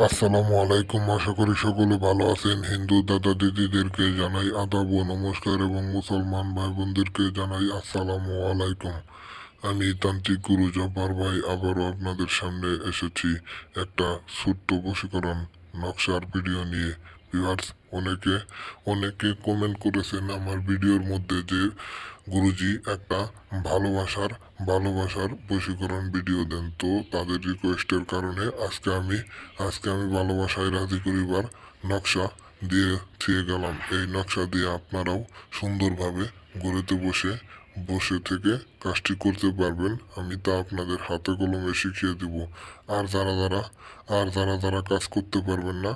আসসালামু আলাইকুম, আশা করি সকলে ভালো আছেন। হিন্দু দাদা দিদিদেরকে জানাই আদাব নমস্কার এবং মুসলমান ভাই বোনদেরকে জানাই আসসালামু আলাইকুম। আমি তান্ত্রিক গুরু জব্বার ভাই, আবারও আপনাদের সামনে এসেছি একটা ছোট্ট বশীকরণ নকশার ভিডিও নিয়ে। ভিউয়ার্স, অনেকে অনেকে কমেন্ট করেছেন আমার ভিডিওর মধ্যে যে, গুরুজি একটা ভালোবাসার ভালোবাসার বশীকরণ ভিডিও দেন। তো তাদের রিকোয়েস্টের কারণে আজকে আমি আজকে আমি ভালোবাসায় রাজি করিবার নকশা দিয়ে থিয়ে গেলাম। এই নকশা দিয়ে আপনারাও সুন্দরভাবে গড়েতে বসে বসে থেকে কাজটি করতে পারবেন, আমি তা আপনাদের হাতে কলমে শিখিয়ে দিব। আর যারা যারা, আর যারা যারা কাজ করতে পারবেন না,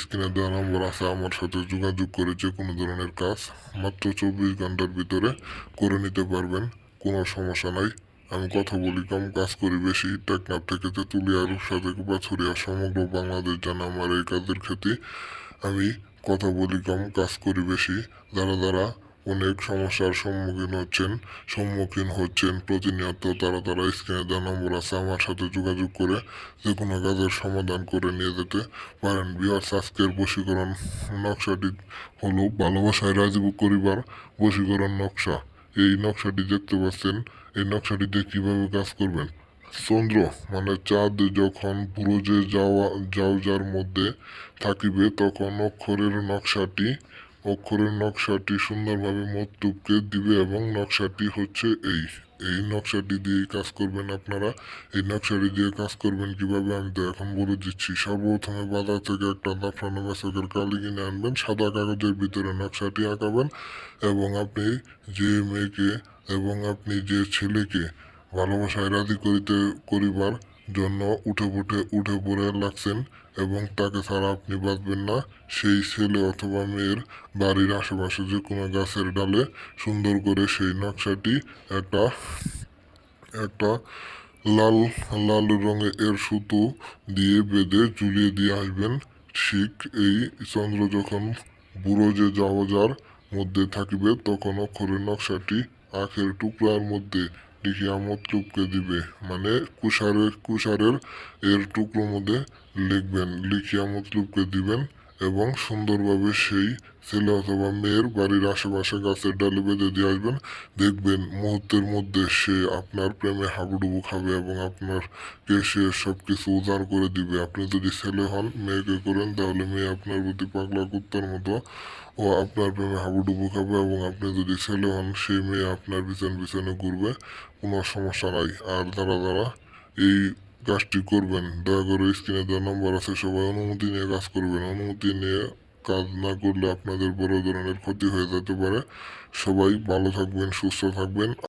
স্ক্রিনে দেওয়া নম্বর আছে, আমার সাথে যোগাযোগ করে যে কোনো ধরনের কাজ মাত্র চব্বিশ ঘণ্টার ভিতরে করে নিতে পারবেন, কোনো সমস্যা নাই। আমি কথা বলি, কম কাজ করি, বেশি টেকনাফ থেকে তেঁতুলিয়া, রূপসা থেকে বাছুরিয়া সমগ্র বাংলাদেশ জানা আমার এই কাজের ক্ষেত্রে আমি কথা বলি, কম কাজ করি, বেশি। যারা যারা অনেক সমস্যার সম্মুখীন হচ্ছেন সম্মুখীন হচ্ছেন প্রতিনিয়ত। তারা তারা স্ক্রিনে দেওয়া নম্বর আছে, আমার সাথে যোগাযোগ করে যে কোনো কাজের সমাধান করে নিয়ে যেতে পারেন। বিহার আজকের বশীকরণ নকশাটি হলো ভালোবাসায় রাজীব করিবার বশীকরণ নকশা। এই নকশাটি দেখতে পাচ্ছেন, এই নকশাটি দিয়ে কীভাবে কাজ করবেন? চন্দ্র মানে চাঁদ যখন বুরুজে যাওয়া যাওয়ার মধ্যে থাকিবে, তখন অক্ষরের নকশাটি অক্ষরের নকশাটি সুন্দরভাবে মতলুবকে দিবে এবং নকশাটি হচ্ছে এই। এই নকশাটি দিয়ে কাজ করবেন আপনারা। এই নকশাটি দিয়ে কাজ করবেন কীভাবে? আমি তো এখন বলে দিচ্ছি। সর্বপ্রথমে বাজার থেকে একটা দাফরানো গাছের কালি কিনে আনবেন, সাদা কাগজের ভিতরে নকশাটি আঁকাবেন এবং আপনি যে মেয়েকে এবং আপনি যে ছেলেকে ভালোবাসায় রাজি করিতে করিবার জন্য উঠে উঠে উঠে পড়ে লাগছেন এবং তাকে ছাড়া আপনি বাঁচবেন না। সেই ছেলে অথবা মেয়ের বাড়ির আশেপাশে যে কোনো গাছের ডালে সুন্দর করে সেই নকশাটি একটা একটা লাল লাল রঙের এর সুতো দিয়ে বেঁধে ঝুলিয়ে দিয়ে আসবেন। ঠিক এই চন্দ্র যখন বুড়ো যে যাওয়া যার মধ্যে থাকিবে, তখন অক্ষরের নকশাটি আখের টুকরার মধ্যে লিখিয়া মতলুবকে দিবে। মানে কুষারের কুষারের এর টুকরো মধ্যে লিখবেন লিখিয়া মতলুবকে দিবেন। এবং সুন্দরভাবে সেই ছেলে অথবা মেয়ের বাড়ির আশেপাশে গাছের ডালে বেঁধে দিয়ে আসবেন। দেখবেন মুহূর্তের মধ্যে সে আপনার প্রেমে হাবুডুবু খাবে এবং আপনার কে সে সব কিছু উজাড় করে দিবে। আপনি যদি ছেলে হন, মেয়েকে করেন, তাহলে মেয়ে আপনার প্রতি পাগলা কুত্তার মতো ও আপনার প্রেমে হাবুডুবু খাবে এবং আপনি যদি ছেলে হন, সেই মেয়ে আপনার পিছন পিছনে ঘুরবে। কোনো সমস্যা নাই। আর যারা যারা এই কাজটি করবেন। দয়া করে স্ক্রিনে দেওয়া নম্বর আছে, সবাই অনুমতি নিয়ে কাজ করবেন। অনুমতি নিয়ে কাজ না করলে আপনাদের বড় ধরনের ক্ষতি হয়ে যেতে পারে। সবাই ভালো থাকবেন, সুস্থ থাকবেন।